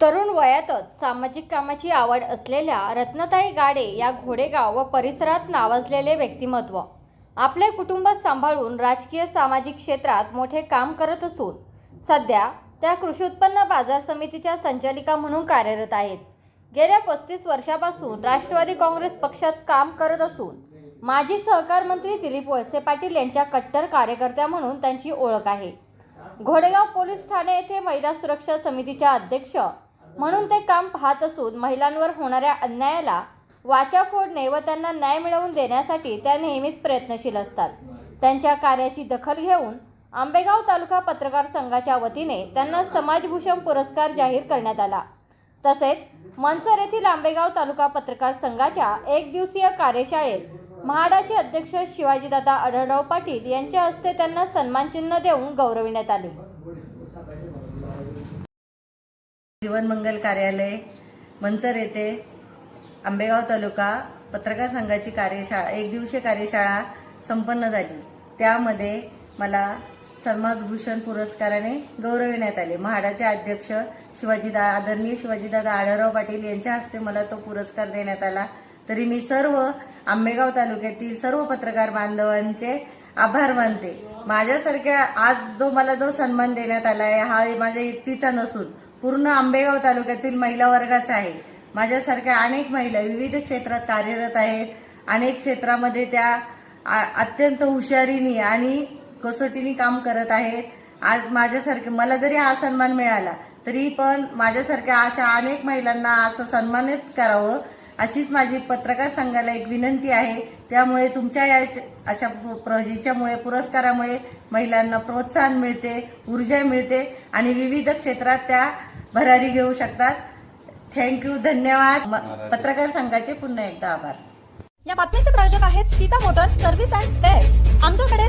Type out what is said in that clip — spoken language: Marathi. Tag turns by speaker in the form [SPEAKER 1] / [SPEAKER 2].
[SPEAKER 1] तरुण वयातच सामाजिक कामाची आवड असलेल्या रत्नताई गाडे या घोडेगाव व परिसरात नावाजलेले व्यक्तिमत्व. आपले कुटुंब सांभाळून राजकीय सामाजिक क्षेत्रात मोठे काम करत असून सध्या त्या कृषी उत्पन्न बाजार समितीच्या संचालिका म्हणून कार्यरत आहेत. गेल्या पस्तीस वर्षापासून राष्ट्रवादी काँग्रेस पक्षात काम करत असून माजी सहकार मंत्री दिलीप वळसे पाटील यांच्या कट्टर कार्यकर्त्या म्हणून त्यांची ओळख आहे. घोडेगाव पोलीस ठाणे येथे महिला सुरक्षा समितीच्या अध्यक्ष म्हणून ते काम पाहत असून महिलांवर होणाऱ्या अन्यायाला वाचा फोडणे व त्यांना न्याय मिळवून देण्यासाठी त्या नेहमीच प्रयत्नशील असतात. त्यांच्या कार्याची दखल घेऊन आंबेगाव तालुका पत्रकार संघाच्या वतीने त्यांना समाजभूषण पुरस्कार जाहीर करण्यात आला. तसेच मनसर येथील आंबेगाव तालुका पत्रकार संघाच्या एक दिवसीय कार्यशाळेत म्हाडाचे अध्यक्ष शिवाजीदादा आढळराव पाटील यांच्या हस्ते त्यांना सन्मानचिन्ह देऊन गौरविण्यात आले.
[SPEAKER 2] जीवन मंगल कार्यालय मंचर येथे आंबेगाव तालुका पत्रकार संघाची कार्यशाळा एक दिवसीय कार्यशाळा संपन्न झाली. त्यामध्ये मला समाजभूषण पुरस्काराने गौरविण्यात आले. म्हाडाचे अध्यक्ष शिवाजीदा आदरणीय शिवाजीदादा आढळराव पाटील यांच्या हस्ते मला तो पुरस्कार देण्यात आला. तरी मी सर्व आंबेगाव तालुक्यातील सर्व पत्रकार बांधवांचे आभार मानते. माझ्यासारख्या आज जो मला जो सन्मान देण्यात आला आहे हा माझ्या एकटीचा नसून पूर्ण आंबेगाव तालुक्यातील महिला वर्गाचा आहे. माझ्यासारख्या अनेक महिला विविध क्षेत्रात कार्यरत आहेत. अनेक क्षेत्रामध्ये त्या आ- अत्यंत हुशारीने आणि कसोटीने काम करत आहेत. आज माझ्यासारखे मला जरी हा सन्मान मिळाला तरी पण माझ्यासारख्या अशा अनेक महिलांना असं सन्मानित करावं अशीच माझी पत्रकार संघाला एक विनंती आहे. त्यामुळे तुमच्या या अशा प्र- ह्याच्यामुळे पुरस्कारामुळे महिलांना प्रोत्साहन मिळते ऊर्जा मिळते आणि विविध क्षेत्रात त्या भरारी घेऊ शकतात. थँक्यू धन्यवाद. पत्रकार संघाचे पुन्हा एकदा आभार.
[SPEAKER 3] या बातमीचे प्रायोजक आहेत Sita motors service and spares. आमच्याकडे